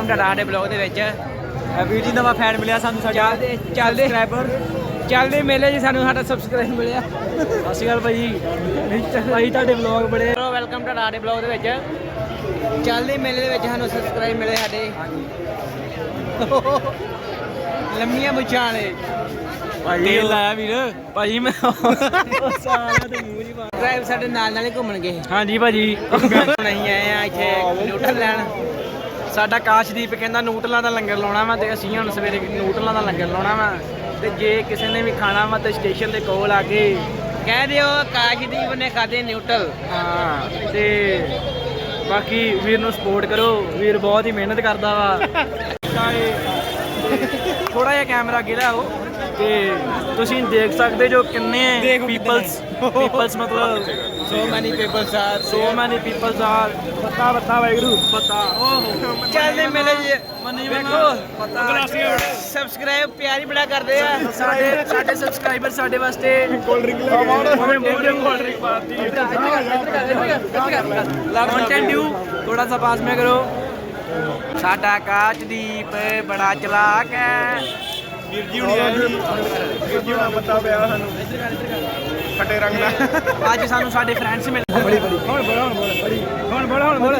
Welcome ਤੁਹਾਡਾ ਸਾਡੇ blog ਦੇ ਵਿੱਚ। ਵੀਰ ਜੀ ਨਵਾਂ ਫੈਨ ਮਿਲਿਆ ਸਾਨੂੰ ਸਾਡਾ ਚੱਲਦੇ ਚੱਲਦੇ। ਸਬਸਕ੍ਰਾਈਬਰ ਚੱਲਦੇ ਮੇਲੇ 'ਚ ਸਾਨੂੰ ਸਾਡਾ ਸਬਸਕ੍ਰਾਈਬ ਮਿਲਿਆ। ਸਤਿ ਸ਼੍ਰੀ ਅਕਾਲ ਭਾਈ ਭਾਈ ਤੁਹਾਡੇ ਵਲੌਗ ਬੜੇ। ਵੈਲਕਮ ਤੁਹਾਡਾ ਸਾਡੇ ਬਲੌਗ ਦੇ ਵਿੱਚ। ਚੱਲਦੇ ਮੇਲੇ ਦੇ ਵਿੱਚ ਸਾਨੂੰ ਸਬਸਕ੍ਰਾਈਬ ਮਿਲੇ ਸਾਡੇ। ਲੰਮੀਆਂ ਮੁੱਛਾਂ ਵਾਲੇ। ਭਾਈ ਤੇਲ ਲਾਇਆ ਵੀਰ। ਭਾਜੀ ਮੈਂ ਸਾਰਿਆਂ ਦੇ ਮੂੰਹ ਮਾਰ। ਡਰਾਈਵ ਸਾਡੇ ਨਾਲ ਨਾਲ ਹੀ ਘੁੰਮਣਗੇ। ਹਾਂਜੀ ਭਾਜੀ। ਨਹੀਂ ਆਏ ਆ ਇੱਥੇ। ਨਿਊਟਰਲ ਲੈਣ। ਸਾਡਾ ਕਾਸ਼ਦੀਪ ਕਹਿੰਦਾ ਨੂਟਲਾਂ ਦਾ ਲੰਗਰ ਲਾਉਣਾ ਵਾ ਤੇ ਅਸੀਂ ਹੁਣ ਸਵੇਰੇ ਨੂਟਲਾਂ ਦਾ ਲੰਗਰ ਲਾਉਣਾ ਵਾ ਤੇ ਜੇ ਕਿਸੇ ਨੇ ਵੀ ਖਾਣਾ ਵਾ ਤੇ ਸਟੇਸ਼ਨ ਦੇ ਕੋਲ ਆ ਕੇ ਕਹਿ ਦਿਓ ਕਾਸ਼ਦੀਪ ਨੇ ਖਾਦੇ ਨਿਊਟਰਲ ਹਾਂ, ਤੇ ਬਾਕੀ ਵੀਰ ਨੂੰ ਸਪੋਰਟ ਕਰੋ, ਵੀਰ ਬਹੁਤ ਹੀ ਮਿਹਨਤ ਕਰਦਾ ਵਾ। ਥੋੜਾ ਜਿਹਾ ਕੈਮਰਾ ਅੱਗੇ ਉਹ। ਤੇ ਤੁਸੀਂ ਦੇਖ ਸਕਦੇ ਜੋ ਕਿੰਨੇ ਪੀਪਲਸ ਪੀਪਲਸ ਮਤਲਬ so many peoples are so many peoples are ਪਤਾ ਪਤਾ ਵਾਹਿਗੁਰੂ ਪਤਾ। ਚੱਲਦੇ ਮੇਲੇ 'ਚ ਮੰਨੀ ਵੇਖੋ ਸਬਸਕ੍ਰਾਈਬ ਪਿਆਰ ਬੜਾ ਕਰਦੇ ਆ। ਸਾਡੇ ਸਾਡੇ ਸਬਸਕ੍ਰਾਈਬਰ ਸਾਡੇ ਵਾਸਤੇ ਕੋਲਡ ਡਰਿੰਕ ਲੈ ਕੇ ਕੋਲਡ ਡਰਿੰਕ ਪਾਤੀ ਕੰਟੈਂਟ ਡਿਊ ਥੋੜਾ ਸਾ ਪਾਸ ਮੇ ਕਰੋ। ਸਾਡਾ ਕਾਚਦੀਪ ਬੜਾ ਚਲਾਕ ਹੈ। ਵੀਰ ਜੀ ਹੁਣੀ ਆ ਜੀ ਵੀਰ ਜੀ ਹੁਣਾ ਪਤਾ ਪਿਆ ਸਾਨੂੰ। ਫਟੇ ਰੰਗ ਦਾ। ਅੱਜ ਸਾਨੂੰ ਸਾਡੇ ਫਰੈਂਡਸ ਮਿਲ ਬੜੀ ਬੜੀ। ਹੁਣ ਬੋਲ ਹੁਣ ਬੋਲ। ਹੁਣ ਬੋਲ ਹੁਣ ਬੋਲ।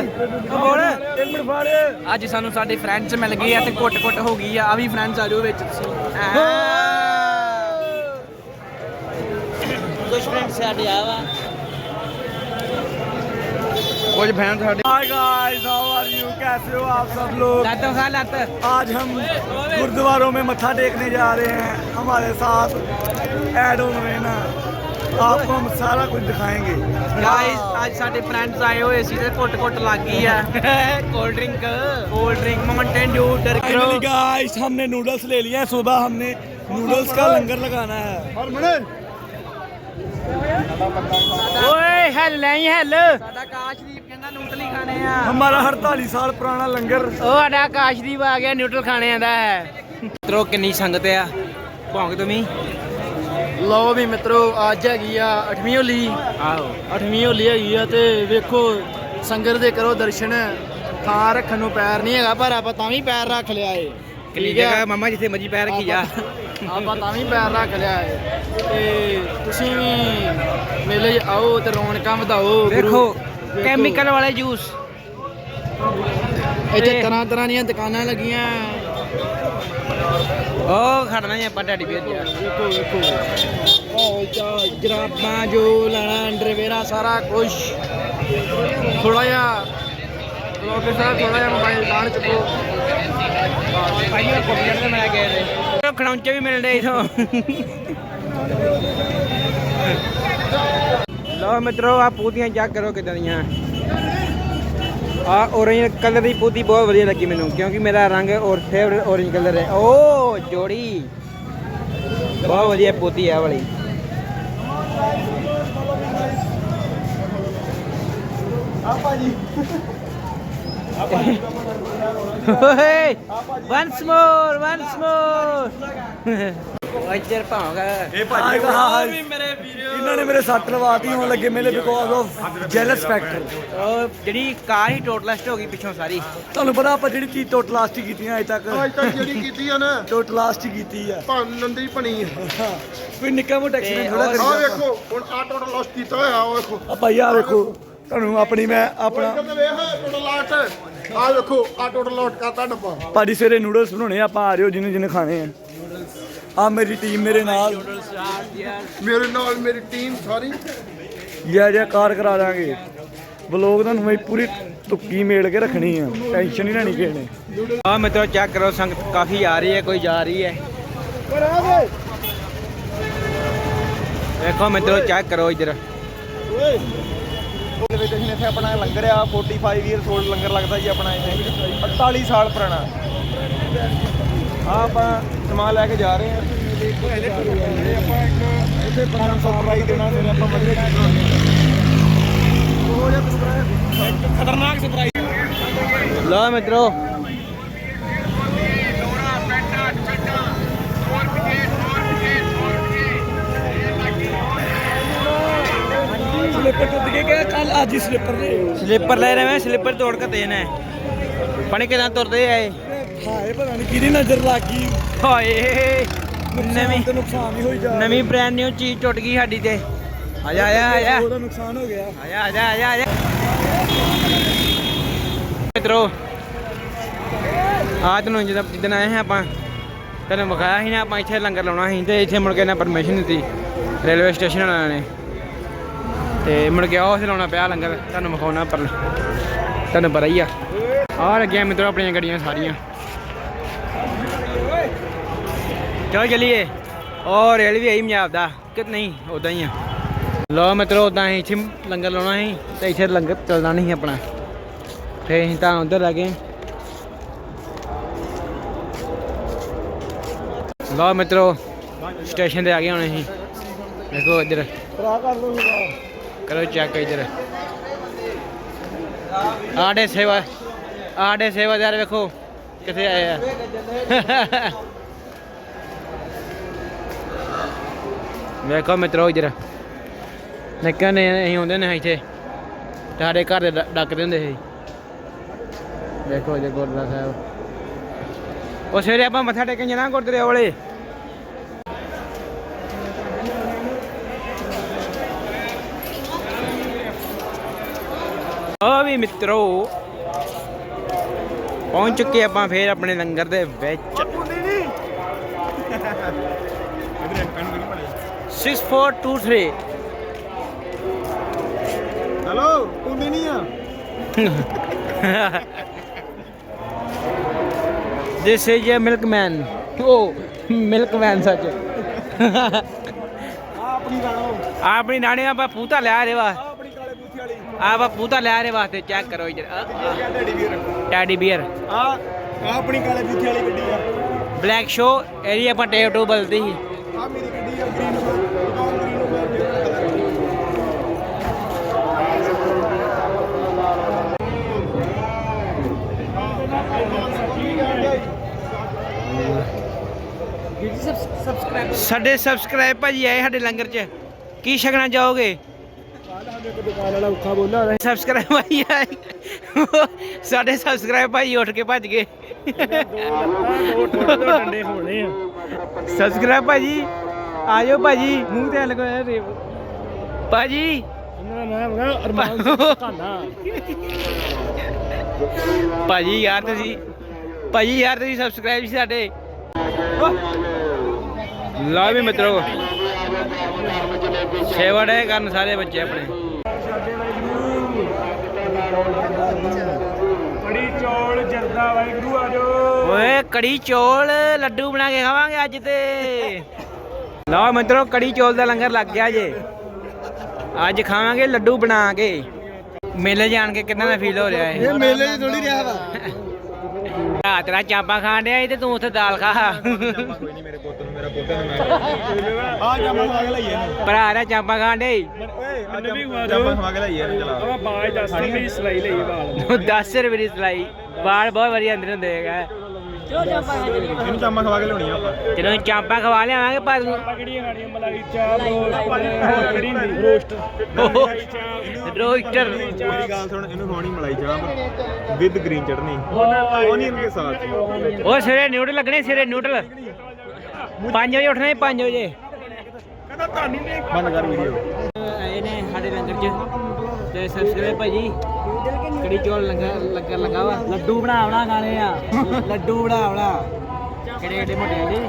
ਬੋਲ। ਇੱਕ ਮਿੰਟ ਫਾੜ ਅੱਜ ਸਾਨੂੰ ਸਾਡੇ ਫਰੈਂਡਸ ਮਿਲ ਗਏ ਆ ਤੇ ਕੁੱਟ ਕੁੱਟ ਹੋ ਗਈ ਆ। ਆ ਵੀ ਫਰੈਂਡਸ ਆ ਜਾਓ ਵਿੱਚ ਤੁਸੀਂ। ਕੁਝ ਫਰੈਂਡ ਸਾਡੇ ਆਵਾ कुछ बहन hi guys how are you कैसे हो आप सब लोग? आज हम गुरुद्वारों में मथा देखने जा रहे हैं। हमारे साथ एड ऑन आपको हम सारा कुछ दिखाएँगे। गाइस आज साढ़े फ्रेंड्स आए हुए इसी से कोट कोट लग गई है cold drink cold drink Mountain Dew finally guys हमने नूडल्स ले लिए हैं। सुबह हमने नूडल्स का लंगर लगाना है। ओए हेलो नहीं हेलो सादा काश नहीं ਨੂਡਲ ਹੀ ਖਾਣੇ ਆ। ਹਮਾਰਾ 48 ਸਾਲ ਪੁਰਾਣਾ ਲੰਗਰ। ਉਹ ਸਾਡਾ ਆਕਾਸ਼ਦੀਪ ਆ ਗਿਆ ਨਿਊਟਰਲ ਖਾਣੇ ਆਂਦਾ ਹੈ। ਮਿੱਤਰੋ ਕਿੰਨੀ ਸੰਗਤ ਆ। ਭੌਂਕ ਤੁਮੀ ਲਓ ਵੀ ਮਿੱਤਰੋ ਅੱਜ ਹੈਗੀ ਆ 8ਵੀਂ ਹੋਲੀ। ਆਹੋ। 8ਵੀਂ ਹੋਲੀ ਹੈਗੀ ਆ ਤੇ ਵੇਖੋ ਸੰਗਤ ਦੇ ਕਰੋ ਦਰਸ਼ਨ ਥਾਂ ਰੱਖਣ ਨੂੰ ਪੈਰ ਨਹੀਂ ਹੈਗਾ ਪਰ ਆਪਾਂ ਤਾਂ ਵੀ ਪੈਰ ਰੱਖ ਲਿਆ ਏ। ਹੈ? ਜਗ੍ਹਾ ਮਮਾ ਜਿੱਥੇ ਮਰਜ਼ੀ ਪੈਰ ਰੱਖੀ ਜਾ। ਆਪਾਂ ਤਾਂ ਵੀ ਪੈਰ ਰੱਖ ਲਿਆ ਏ। ਤੇ ਤੁਸੀਂ ਵੀ ਮੇਲੇ 'ਚ ਆਓ ਤੇ ਰੌਣਕਾਂ ਵਧਾਓ ਵੇਖੋ, ਕੈਮੀਕਲ ਵਾਲੇ ਜੂਸ ਇੱਥੇ ਤਰ੍ਹਾਂ ਤਰ੍ਹਾਂ ਦੀਆਂ ਦੁਕਾਨਾਂ ਲੱਗੀਆਂ। ਉਹ ਖੜਨਾ ਹੀ ਆਪਾਂ ਡੈਡੀ ਵੀਰ ਜਾ ਵੇਖੋ ਵੇਖੋ ਉਹ ਚਾ ਜਰਾਬਾਂ ਜੋ ਲੈਣਾ ਅੰਡਰਵੇਅਰਾਂ ਸਾਰਾ ਕੁਝ ਥੋੜਾ ਜਿਹਾ ਲੋਕੇ ਸਾਹਿਬ ਥੋੜਾ ਜਿਹਾ ਮੋਬਾਈਲ ਦਾਣ ਚੁੱਕੋ ਭਾਈ ਉਹ ਕੰਪਿਊਟਰ ਤੇ ਮਿਲ ਗਏ ਨੇ ਖਣੌਂਚੇ ਵੀ ਮਿਲਦੇ ਇਥੋਂ। ਲਓ ਮਿੱਤਰੋ ਆ ਪੂਤੀਆਂ ਚੈੱਕ ਕਰੋ ਕਿਦਾਂ ਦੀਆਂ। ਆ orange ਕਲਰ ਦੀ ਪੂਤੀ ਬਹੁਤ ਵਧੀਆ ਲੱਗੀ ਮੈਨੂੰ, ਕਿਉਂਕਿ ਮੇਰਾ ਰੰਗ ਔਰ ਫੇਵਰਿਟ orange ਕਲਰ ਹੈ। ਓ, ਜੋੜੀ। ਬਹੁਤ ਵਧੀਆ ਪੂਤੀ ਆ ਵਾਲੀ। ਓਏ ਵਨਸ ਮੋਰ ਵਨਸ ਮੋਰ ਇੱਧਰ ਭਾਂਗਾ ਇਹ ਵੀ ਮੇਰੇ ਵੀਡੀਓ ਇਹਨਾਂ ਨੇ ਮੇਰੇ ਸੱਟ ਲਵਾਤੀ ਹੋਣ ਲੱਗੇ ਮੇਰੇ ਬਿਕੋਜ਼ ਆਫ ਜੈਲਸ ਫੈਕਟਰ ਉਹ ਜਿਹੜੀ ਕਾਰ ਹੀ ਟੋਟਲਸਟ ਹੋ ਗਈ ਪਿੱਛੋਂ ਸਾਰੀ। ਤੁਹਾਨੂੰ ਪਤਾ ਆਪਾਂ ਜਿਹੜੀ ਚੀਜ਼ ਟੋਟਲ ਲਾਸਟ ਹੀ ਕੀਤੀਆਂ ਅਜੇ ਤੱਕ। ਅੱਜ ਤੱਕ ਜਿਹੜੀ ਕੀਤੀ ਆ ਨਾ ਟੋਟਲ ਲਾਸਟ ਹੀ ਕੀਤੀ ਆ। ਭੰਨ ਨੰਦੀ ਭਣੀ ਆ। ਕੋਈ ਨਿੱਕਾ ਮੋਟਾ ਐਕਸੀਡੈਂਟ ਥੋੜਾ ਆਹ ਕਰੀਦਾ ਵੇਖੋ ਹੁਣ ਆ ਟੋਟਲ ਲਾਸਟ ਕੀਤਾ ਹੋਇਆ ਆਹ ਵੇਖੋ। ਆ ਭਾਈ ਆ ਵੇਖੋ ਤੁਹਾਨੂੰ ਆਪਣੀ ਮੈਂ ਆਪਣਾ ਵੇਖ ਟੋਟਲ ਲਾਸਟ ਆ ਵੇਖੋ ਆ ਟੋਟਲ ਲਾਸਟ ਕਰਤਾ ਡੱਬਾ। ਭਾਜੀ ਸਵੇਰੇ ਨੂਡਲਸ ਬਣਾਉਣੇ ਆ, ਆਪਾਂ ਆ ਰਹੇ ਹੋ ਜਿਹਨੇ ਜਿਹਨੇ ਖਾਣੇ ਆ। ਆ ਮੇਰੀ ਟੀਮ ਮੇਰੇ ਨਾਲ। ਮੇਰੇ ਨਾਲ ਮੇਰੀ ਟੀਮ ਸਾਰੀ। ਜੈ ਜੈ ਕਾਰ ਕਰਾ ਦਾਂਗੇ। ਬਲੌਗ ਤੁਹਾਨੂੰ ਮੈਂ ਪੂਰੀ ਤੁੱਕੀ ਮੇਲ ਕੇ ਰੱਖਣੀ ਆ। ਟੈਨਸ਼ਨ ਨਹੀਂ ਲੈਣੀ ਕਿਸੇ ਨੇ। ਆ ਮਿੱਤਰੋ ਚੈੱਕ ਕਰੋ ਸੰਗਤ ਕਾਫੀ ਆ ਰਹੀ ਹੈ ਕੋਈ ਜਾ ਰਹੀ ਹੈ। ਵੇਖੋ ਮਿੱਤਰੋ ਚੈੱਕ ਕਰੋ ਇੱਧਰ। ਦੇ ਵਿੱਚ ਅਸੀਂ ਇੱਥੇ ਆਪਣਾ ਲੰਗਰ ਆ 45 ਇਅਰਸ 올ਡ ਲੰਗਰ ਲੱਗਦਾ ਜੀ ਆਪਣਾ ਇੱਥੇ। 48 ਸਾਲ ਪੁਰਾਣਾ। ਆ ਆਪਾਂ ਸਮਾਨ ਲੈ ਕੇ ਜਾ ਰਹੇ ਹਾਂ। ਆਪਾਂ ਇੱਕ ਇੱਥੇ ਬੰਦਾ ਸਰਪ੍ਰਾਈਜ਼ ਦੇਣਾ ਫਿਰ ਆਪਾਂ ਵਧੀਆ ਉਹ ਜਿਹਾ ਸਰਪ੍ਰਾਈਜ਼ ਖਤਰਨਾਕ ਸਰਪ੍ਰਾਈਜ਼ ਲਓ ਮਿੱਤਰੋ ਸਲਿੱਪਰ ਟੁੱਟ ਕੇ ਗਿਆ ਕੱਲ ਅੱਜ ਹੀ ਸਲਿੱਪਰ ਦੇ ਸਲਿੱਪਰ ਲੈ ਰਹੇ ਮੈਂ ਸਲਿੱਪਰ ਤੋੜ ਕੇ ਦੇਣਾ ਹੈ। ਪਾਣੀ ਕਿਦਾਂ ਤੁਰਦੇ ਆਏ ਹਾਏ ਪਤਾ ਨਹੀਂ ਕਿਹਦੀ ਨਜ਼ਰ ਲੱਗ ਗਈ। ਹਾਏ ਨਵੀਂ ਤੇ ਨੁਕਸਾਨ ਹੀ ਹੋਈ ਜਾ ਨਵੀਂ ਬ੍ਰਾਂਡ ਨਿਊ ਚੀਜ਼ ਟੁੱਟ ਗਈ ਸਾਡੀ ਤੇ। ਆ ਜਾ ਆ ਜਾ ਆ ਜਾ। ਉਹਦਾ ਨੁਕਸਾਨ ਹੋ ਗਿਆ। ਆ ਜਾ ਆ ਜਾ ਆ ਜਾ ਆ ਜਾ। ਮਿੱਤਰੋ ਆ ਤੈਨੂੰ ਜਦੋਂ ਜਿੱਦਣ ਆਏ ਹਾਂ ਆਪਾਂ ਤੈਨੂੰ ਵਿਖਾਇਆ ਸੀ ਨਾ ਆਪਾਂ ਇੱਥੇ ਲੰਗਰ ਲਾਉਣਾ ਸੀ ਤੇ ਇੱਥੇ ਮੁੜ ਕੇ ਨਾ ਪਰਮਿਸ਼ਨ ਦਿੱਤੀ। ਰੇਲਵੇ ਸਟੇਸ਼ਨ ਵਾਲਿਆਂ ਨੇ। ਤੇ ਮੁੜ ਕੇ ਉਹ ਲਾਉਣਾ ਪਿਆ ਲੰਗਰ, ਤੁਹਾਨੂੰ ਵਿਖਾਉਣਾ ਪਰ ਤੁਹਾਨੂੰ ਪਤਾ ਹੀ ਆ। ਆ ਲੱਗਿਆ ਮਿੱਤਰੋ ਆਪਣੀਆਂ ਗੱਡੀਆਂ ਸਾਰੀਆਂ। ਚਲੋ ਚਲੀਏ। ਔਰ ਰੇਲ ਆਈ ਪੰਜਾਬ ਦਾ, ਕਿ ਨਹੀਂ ਉਦਾਂ ਹੀ ਆ। ਲੋ ਮਿੱਤਰੋ ਉਦਾਂ ਹੀ ਇੱਥੇ ਲੰਗਰ ਲਾਉਣਾ ਸੀ, ਤੇ ਇੱਥੇ ਲੰਗਰ ਚੱਲਣਾ ਨਹੀਂ ਸੀ ਆਪਣਾ। ਤੇ ਅਸੀਂ ਤਾਂ ਉਧਰ ਗਏ। ਲੋ ਮਿੱਤਰੋ, ਸਟੇਸ਼ਨ ਤੇ ਆ ਗਏ ਹੁਣ ਅਸੀਂ। ਦੇਖੋ ਇੱਧਰ। ਭਰਾ ਕਰ ਲਓ ਕਰੋ ਚੈੱਕ ਇੱਧਰ। ਆਡੇ ਸੇਵਾ ਆਡੇ ਸੇਵਾਦਾਰ ਵੇਖੋ, ਕਿੱਥੇ ਆਏ ਆ। ਵੇਖੋ ਮਿੱਤਰੋ ਇੱਧਰ। ਨਿੱਕੇ ਨੇ ਅਸੀਂ ਆਉਂਦੇ ਨੇ ਇੱਥੇ। ਸਾਡੇ ਘਰ ਦੇ ਡੱਕਦੇ ਹੁੰਦੇ ਸੀ। ਵੇਖੋ ਜੇ ਗੁਰਦੁਆਰਾ ਸਾਹਿਬ। ਉਹ ਸਵੇਰੇ ਆਪਾਂ ਮੱਥਾ ਟੇਕਣ ਜਾਣਾ ਗੁਰਦੁਆਰੇ ਵਾਲੇ। ਆ ਵੀ ਮਿੱਤਰੋ ਪਹੁੰਚ ਚੁੱਕੇ ਆਪਾਂ ਫੇਰ ਆਪਣੇ ਲੰਗਰ ਦੇ ਵਿੱਚ। 6423 ਹੈਲੋ ਕੁੰਦੀ ਨਹੀਂ ਆ। This is a milkman. Oh, milkman ਸੱਚ। ਆ ਆਪਣੀ ਰਾਣੋ ਆਪਣੀ ਨਾਨੀ ਆਪਾਂ ਪੂਤਾ ਲਿਆ ਰੇ ਵਾ। ਆ ਆਪਣੀ ਕਾਲੇ ਬੂਥੀ ਵਾਲੀ ਆਪਾਂ ਪੂਤਾ ਲਿਆ ਰੇ ਵਾਸਤੇ ਚੈੱਕ ਕਰੋ ਇਧਰ ਟੈਡੀ ਬੀਅਰ ਆ ਆ ਆਪਣੀ ਕਾਲੇ ਬੂਥੀ ਵਾਲੀ ਗੱਡੀ ਆ। ਬਲੈਕ ਸ਼ੋ ਇਹਦੀ ਆਪਾਂ ਟੇਪ ਟੂ ਬਲਦੀ ਸੀ। ਆ ਮੇਰੀ ਗੱਡੀ ਆ ਗ੍ਰੀਨ ਕਲਰ। ਸਾਡੇ ਸਬਸਕ੍ਰਾਈਬ ਭਾਜੀ ਆਏ ਸਾਡੇ ਲੰਗਰ 'ਚ। ਕੀ ਛਕਣਾ ਚਾਹੋਗੇ ਦੁਕਾਨ ਵਾਲਾ ਔਖਾ ਬੋਲਾ ਸਬਸਕ੍ਰਾਈਬ ਭਾਈ ਸਾਡੇ ਸਬਸਕ੍ਰਾਈਬ ਭਾਈ ਉੱਠ ਕੇ ਭੱਜ ਗਏ। ਡੰਡੇ ਹੋਣੇ ਆ ਸਬਸਕ੍ਰਾਈਬ ਭਾਜੀ। ਆਜੋ ਭਾਜੀ। ਮੂੰਹ ਤੇ ਲਗਾਇਆ ਰੇਵ। ਭਾਜੀ। ਉਹਨਾਂ ਦਾ ਅਰਮਾਨ ਕਾਨਾ ਭਾਜੀ, ਯਾਰ ਤੁਸੀਂ ਭਾਜੀ, ਯਾਰ ਤੁਸੀਂ ਸਬਸਕ੍ਰਾਈਬ ਸੀ ਸਾਡੇ। ਲਾ ਵੀ ਮਿੱਤਰੋ ਸੇਵਾ ਡੇ ਕਰਨ ਸਾਰੇ ਬੱਚੇ ਆਪਣੇ। ਕੜੀ ਚੌਲ ਜਰਦਾ ਵਾਹਿਗੁਰੂ ਆ ਜਾਓ। ਓਏ ਕੜੀ ਚੌਲ ਲੱਡੂ ਬਣਾ ਕੇ ਖਾਵਾਂਗੇ ਅੱਜ ਤੇ। ਲਓ ਮਿੱਤਰੋ ਕੜੀ ਚੌਲ ਦਾ ਲੰਗਰ ਲੱਗ ਗਿਆ ਜੇ। ਅੱਜ ਖਾਵਾਂਗੇ ਲੱਡੂ ਬਣਾ ਕੇ। ਮੇਲੇ ਜਾਣ ਕੇ ਕਿੰਨਾ ਦਾ ਫੀਲ ਹੋ ਰਿਹਾ ਹੈ ਮੇਲੇ 'ਚ ਥੋੜੀ ਰਿਹਾ ਵਾ। ਆ ਤੇਰਾ ਚਾਂਪਾ ਖਾਣ ਡਿਆ ਸੀ ਤੇ ਤੂੰ ਉੱਥੇ ਦਾਲ ਖਾ। ਕੋਈ ਨਹੀਂ ਮੇਰੇ ਮੈਂ ਆ ਜਾਮਾ ਖਵਾ ਕੇ ਲਈਏ ਇਹਨੂੰ ਭਰਾ ਦਾ ਚਾਂਪਾ ਖਾਣ ਸੀ ਓਏ ਮੈਨੂੰ ਵੀ ਖਵਾ ਦਿਓ ਜਾਮਾ ਖਵਾ ਕੇ ਲਈਏ ਇਹਨੂੰ ਚਲਾ ਆ ਬਾਜ ਦੱਸ ਮੇਰੀ ਸਲਾਈ ਲਈ ਬਾਲ। 10 ਰੁਪਏ ਦੀ ਸਲਾਈ। ਵਾਲ ਬਹੁਤ ਵਧੀਆ ਅੰਦਰ ਹੁੰਦੇ ਹੈਗਾ। ਇਹਨੂੰ ਜਾਮਾ ਖਵਾ ਕੇ ਲਿਆਉਣੀ ਆ ਆਪਾਂ। ਜਦੋਂ ਚਾਂਪਾ ਖਵਾ ਲਿਆਵਾਂਗੇ ਪਰ ਕਿਹੜੀਆਂ ਖਾਣੀਆਂ ਮਲਾਈ ਚਾਪ ਰੋਸਟ ਕਿਹੜੀ ਹੁੰਦੀ ਰੋਸਟ। ਰੋਸਟਰ। ਮੇਰੀ ਗੱਲ ਸੁਣ ਇਹਨੂੰ ਖਵਾਉਣੀ malai chaap with green chutney. Onion ਕੇ ਸਾਥ ਉਹ ਸਵੇਰੇ ਨਿਊਟਲ ਲੱਗਣੇ ਸਵੇਰੇ ਨਿਊਟਲ 5 ਵਜੇ ਉੱਠਣਾ 5 ਵਜੇ। ਕਹਿੰਦਾ ਤੁਹਾਨੂੰ ਨਹੀਂ ਬੰਦ ਕਰ ਵੀਡੀਓ। ਆਏ ਨੇ ਸਾਡੇ ਲੰਗਰ 'ਚ। ਤੇ ਸਬਸਕ੍ਰਾਈਬ ਭਾਜੀ ਕੜੀ ਚੌਲ ਲੰਗਰ ਲੰਗਰ ਲੱਗਾ ਵਾ। ਲੱਡੂ ਬਣਾਉਣਾ ਖਾਣੇ ਆ। ਲੱਡੂ ਬਣਾਉਣਾ ਕਿਹੜੇ ਕਿਹੜੇ ਮੋਟੇ ਨੇ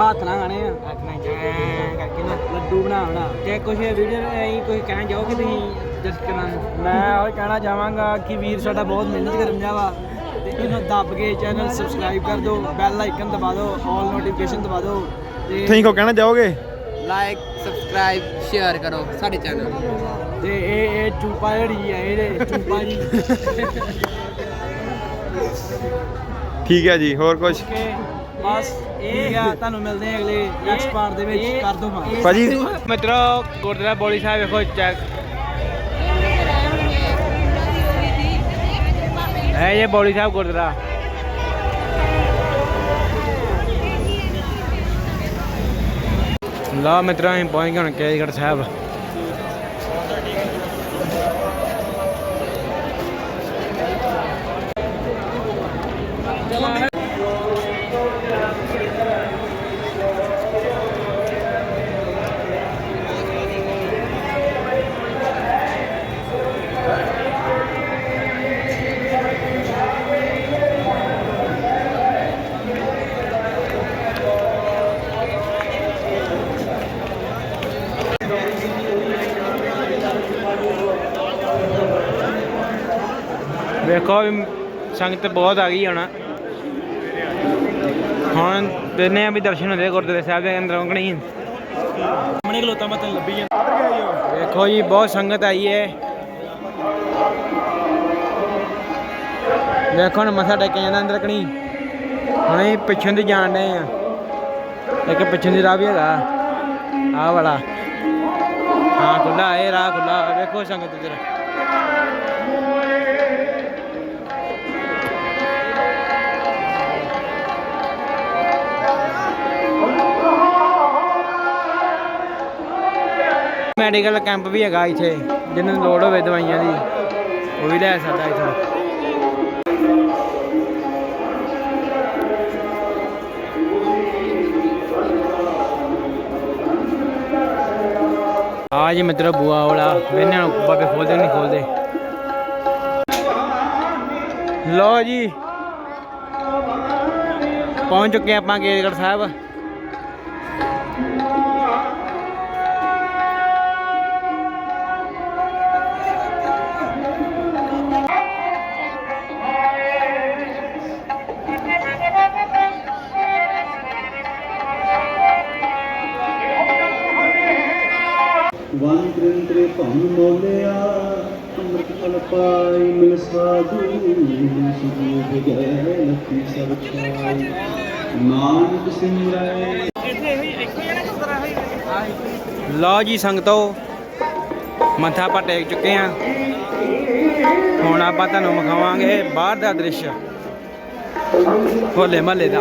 ਹੱਥ ਨਾਲ ਖਾਣੇ ਆ। ਹੱਥ ਨਾਲ ਜੈ ਕਰਕੇ ਨਾ ਲੱਡੂ ਬਣਾਉਣਾ ਤੇ ਕੁਝ ਵੀਡੀਓ ਐਂ ਕੁਝ ਕਹਿਣਾ ਚਾਹੋਗੇ ਤੁਸੀਂ? ਜਿਸ ਕਰਾਂ ਮੈਂ ਉਹ ਕਹਿਣਾ ਚਾਹਾਂਗਾ ਕਿ ਵੀਰ ਸਾਡਾ ਬਹੁਤ ਮਿਹਨਤ ਕਰਨ ਜਾ ਵਾ। ਤੇ ਇਹਨੂੰ ਦੱਬ ਕੇ ਚੈਨਲ ਸਬਸਕ੍ਰਾਈਬ ਕਰ ਦਿਓ ਬੈਲ ਆਈਕਨ ਦਬਾ ਦਿਓ ਆਲ ਨੋਟੀਫਿਕੇਸ਼ਨ ਦਬਾ ਦਿਓ ਤੇ ਤੁਸੀਂ ਕੋ ਕਹਿਣਾ ਚਾਹੋਗੇ? ਲਾਈਕ ਸਬਸਕ੍ਰਾਈਬ ਸ਼ੇਅਰ ਕਰੋ ਸਾਡੇ ਚੈਨਲ ਤੇ ਇਹ ਇਹ ਚੂਪਾ ਜਿਹੜੀ ਹੈ ਇਹਦੇ ਚੂਪਾ ਜੀ। ਠੀਕ ਹੈ ਜੀ ਹੋਰ ਕੁਝ ਕੇ ਬਸ ਠੀਕ ਆ ਤੁਹਾਨੂੰ ਮਿਲਦੇ ਆ ਅਗਲੇ ਨੈਕਸਟ ਪਾਰਟ ਦੇ ਵਿੱਚ ਕਰ ਦੋ ਭਾਜੀ ਮਿੱਤਰੋ ਗੁਰਦੁਆਰਾ ਬੋਲੀ ਸਾਹਿਬ ਵੇਖੋ ਚੈੱਕ ਹੈ ਇਹ ਬੋਲੀ ਸਾਹਿਬ ਗੁਰਦੁਆਰਾ। ਲਾ ਮਿੱਤਰਾਂ ਅਸੀਂ ਪਹੁੰਚ ਗਏ ਹੁਣ ਕੇਜਗੜ੍ਹ ਸਾਹਿਬ ਵੇਖੋ ਵੀ ਸੰਗਤ ਬਹੁਤ ਆ ਗਈ ਹੁਣ ਹੁਣ ਦਿਨੇ ਆ ਵੀ ਦਰਸ਼ਨ ਹੁੰਦੇ ਗੁਰਦੁਆਰੇ ਸਾਹਿਬ ਦੇ ਅੰਦਰੋਂ ਕਿ ਨਹੀਂ। ਸਾਹਮਣੇ ਖਲੋਤਾ ਮੈਂ ਤੈਨੂੰ ਲੱਭੀ ਜਾਂਦਾ ਵੇਖੋ ਜੀ ਬਹੁਤ ਸੰਗਤ ਆਈ ਹੈ। ਵੇਖੋ ਹੁਣ ਮੱਥਾ ਟੇਕਿਆ ਜਾਂਦਾ ਅੰਦਰ ਕਣੀ ਹੁਣ ਇਹ ਪਿੱਛੋਂ ਦੀ ਜਾਣ ਡਏ ਆ। ਇੱਕ ਪਿੱਛੋਂ ਦੀ ਰਾਹ ਵੀ ਹੈਗਾ। ਆਹ ਵਾਲਾ। ਹਾਂ ਖੁੱਲਾ ਇਹ ਰਾਹ ਖੁੱਲਾ ਵੇਖੋ ਸੰਗਤ ਇੱਧਰ। ਮੈਡੀਕਲ ਕੈਂਪ ਵੀ ਹੈਗਾ ਇੱਥੇ, ਜਿਹਨੂੰ ਲੋੜ ਹੋਵੇ ਦਵਾਈਆਂ ਦੀ, ਉਹ ਵੀ ਲੈ ਸਕਦਾ ਇੱਥੋਂ। ਆ ਜੀ ਮਿੱਤਰੋ, ਬੂਆ ਵਾਲਾ ਵੇਨੇ ਬਾਬੇ ਖੋਲਦੇ ਨਹੀਂ ਖੋਲਦੇ। ਲੋ ਜੀ, ਪਹੁੰਚ ਚੁੱਕੇ ਆਪਾਂ ਕੇਸਗੜ੍ਹ ਸਾਹਿਬ। ਤ੍ਰਿੰਤਰੇ ਮੋਲਿਆ, ਅੰਮ੍ਰਿਤ ਫਲ ਪਾਈ, ਮਿਲ ਸਾਧੂ, ਸੁਖੀ ਵਿਗੈ ਲਖੀ ਸਭ ਛਾਈ ਨਾਨਕ ਸਿਮਰੈ ਲਓ ਜੀ ਸੰਗਤੋ, ਮੱਥਾ ਆਪਾਂ ਟੇਕ ਚੁੱਕੇ ਆ ਹੁਣ ਆਪਾਂ ਤੁਹਾਨੂੰ ਵਿਖਾਵਾਂਗੇ ਬਾਹਰ ਦਾ ਦ੍ਰਿਸ਼। ਹੋਲੇ ਮਹੱਲੇ ਦਾ।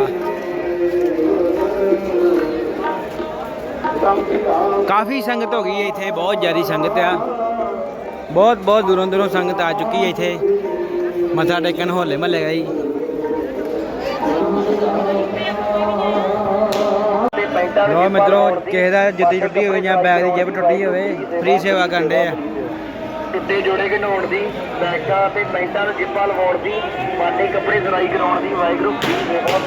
ਕਾਫੀ ਸੰਗਤ ਹੋ ਗਈ ਹੈ ਇੱਥੇ, ਬਹੁਤ ਜ਼ਿਆਦਾ ਸੰਗਤ ਆ। ਬਹੁਤ ਬਹੁਤ ਦੂਰੋਂ ਦੂਰੋਂ ਸੰਗਤ ਆ ਚੁੱਕੀ ਹੈ ਇੱਥੇ। ਮੱਥਾ ਟੇਕਣ ਹੋਲੇ ਮਹੱਲੇ ਗਈ ਲੋ ਮਿੱਤਰੋ, ਕਿਸੇ ਦਾ ਜੁੱਤੀ ਟੁੱਟੀ ਹੋਵੇ ਜਾਂ ਬੈਗ ਦੀ ਜੇਬ ਟੁੱਟੀ ਹੋਵੇ ਫ੍ਰੀ ਸੇਵਾ ਕਰਦੇ ਆ। ਟੁੱਟੇ ਜੋੜੇ ਘਨਾਉਣ ਦੀ ਬੈਕਾਂ ਤੇ ਪੈਂਟਾਂ ਨੂੰ ਜਿੱਪਾਂ ਲਵਾਉਣ ਦੀ, ਪਾਟੇ ਕੱਪੜੇ ਸਿਲਾਈ ਕਰਾਉਣ ਦੀ, ਵਾਹਿਗੁਰੂ ਕੀ ਸੇਵਾ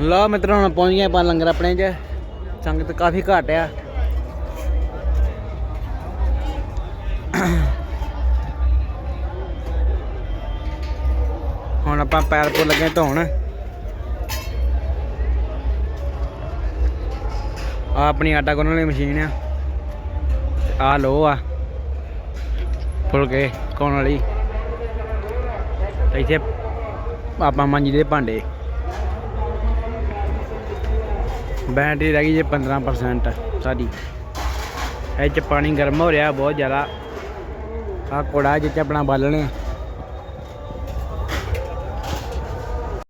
ਲਓ ਮਿੱਤਰੋ, ਹੁਣ ਪਹੁੰਚ ਗਏ ਆਪਾਂ ਲੰਗਰ ਆਪਣੇ 'ਚ। ਸੰਗਤ ਕਾਫੀ ਘੱਟ ਆ। ਹੁਣ ਆਪਾਂ ਪੈਰ ਪੋ ਲੱਗੇ ਧੋਣ। ਆ ਆਪਣੀ ਆਟਾ ਗੁੰਨਣ ਵਾਲੀ ਮਸ਼ੀਨ ਆ। ਆ ਲੋ ਆ। ਫੁਲਕੇ ਕੋਣ ਵਾਲੀ। ਇੱਥੇ ਆਪਾਂ ਮਾਂਜੀ ਦੇ ਭਾਂਡੇ। ਬੈਟਰੀ ਰਹਿ ਗਈ ਜੇ 15% ਸਾਡੀ। ਇਹ ਚ ਪਾਣੀ ਗਰਮ ਹੋ ਰਿਹਾ ਬਹੁਤ ਜ਼ਿਆਦਾ। ਆ ਕੋੜਾ ਜਿੱਚ ਆਪਣਾ ਬਾਲਣੇ।